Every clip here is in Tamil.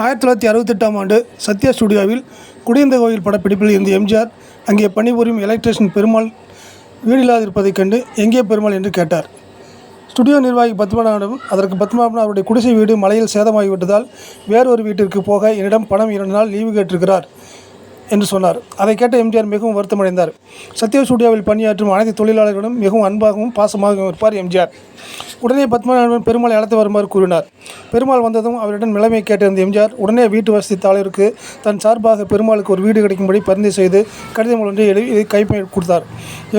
ஆயிரத்தி தொள்ளாயிரத்தி அறுபத்தெட்டாம் ஆண்டு சத்யா ஸ்டுடியோவில் குடியந்த கோயில் படப்பிடிப்பில் இருந்த எம்ஜிஆர் அங்கே பணிபுரியும் எலக்ட்ரிஷியன் பெருமாள் வீடில்லாதிருப்பதைக் கண்டு எங்கே பெருமாள் என்று கேட்டார். ஸ்டுடியோ நிர்வாகி பத்மநாபனும் அதற்கு பத்மநாபன் அவருடைய குடிசை வீடு மலையில் சேதமாகிவிட்டதால் வேறொரு வீட்டிற்கு போக என்னிடம் பணம் இரண்டு நாள் லீவு கேட்டிருக்கிறார். என்று சொன்னார். அதை கேட்ட எம்ஜிஆர் மிகவும் வருத்தமடைந்தார். சத்யா ஸ்டுடியோவில் பணியாற்றும் அனைத்து தொழிலாளர்களும் மிகவும் அன்பாகவும் பாசமாகவும் இருப்பார் எம்ஜிஆர். உடனே பத்மநாபன் பெருமாளை அழைத்து வருமாறு கூறினார். பெருமாள் வந்ததும் அவரிடம் நிலைமை கேட்டிருந்த எம்ஜிஆர் உடனே வீட்டு வசதி தாளருக்கு தன் சார்பாக பெருமாளுக்கு ஒரு வீடு கிடைக்கும்படி பரிந்து செய்து கடிதம் ஒன்றை எழுதி கைப்பை கொடுத்தார்.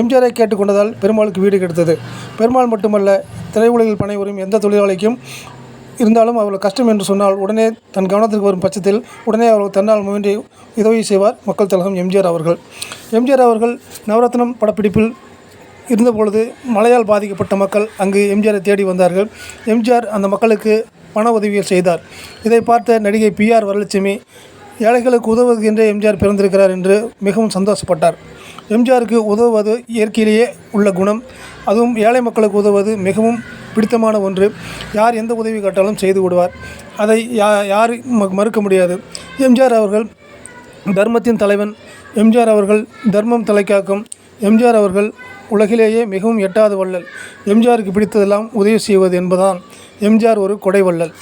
எம்ஜிஆரை கேட்டுக்கொண்டதால் பெருமாளுக்கு வீடு கிடைத்தது. பெருமாள் மட்டுமல்ல திரையுலகில் பணிபுரியும் எந்த தொழிலாளிக்கும் இருந்தாலும் அவர்கள் கஷ்டம் என்று சொன்னால் உடனே தன் கவனத்திற்கு வரும் பட்சத்தில் உடனே அவர்கள் தன்னால் முயன்று உதவி செய்வார் மக்கள் தலகம் எம்ஜிஆர் அவர்கள். எம்ஜிஆர் அவர்கள் நவரத்னம் படப்பிடிப்பில் இருந்தபொழுது மழையால் பாதிக்கப்பட்ட மக்கள் அங்கு எம்ஜிஆரை தேடி வந்தார்கள். எம்ஜிஆர் அந்த மக்களுக்கு பண உதவிகள் செய்தார். இதை பார்த்த நடிகை பிஆர் வரலட்சுமி ஏழைகளுக்கு உதவுகின்ற எம்ஜிஆர் பிறந்திருக்கிறார் என்று மிகவும் சந்தோஷப்பட்டார். எம்ஜிஆருக்கு உதவுவது இயற்கையிலேயே உள்ள குணம். அதுவும் ஏழை மக்களுக்கு உதவுவது மிகவும் பிடித்தமான ஒன்று. யார் எந்த உதவி கேட்டாலும் செய்து விடுவார். அதை யா யார் மறுக்க முடியாது. எம்ஜிஆர் அவர்கள் தர்மத்தின் தலைவன். எம்ஜிஆர் அவர்கள் தர்மம் தலைக்காக்கும். எம்ஜிஆர் அவர்கள் உலகிலேயே மிகவும் எட்டாத வள்ளல். எம்ஜிஆருக்கு பிடித்ததெல்லாம் உதவி செய்வது என்பதான் எம்ஜிஆர் ஒரு கொடை வள்ளல்.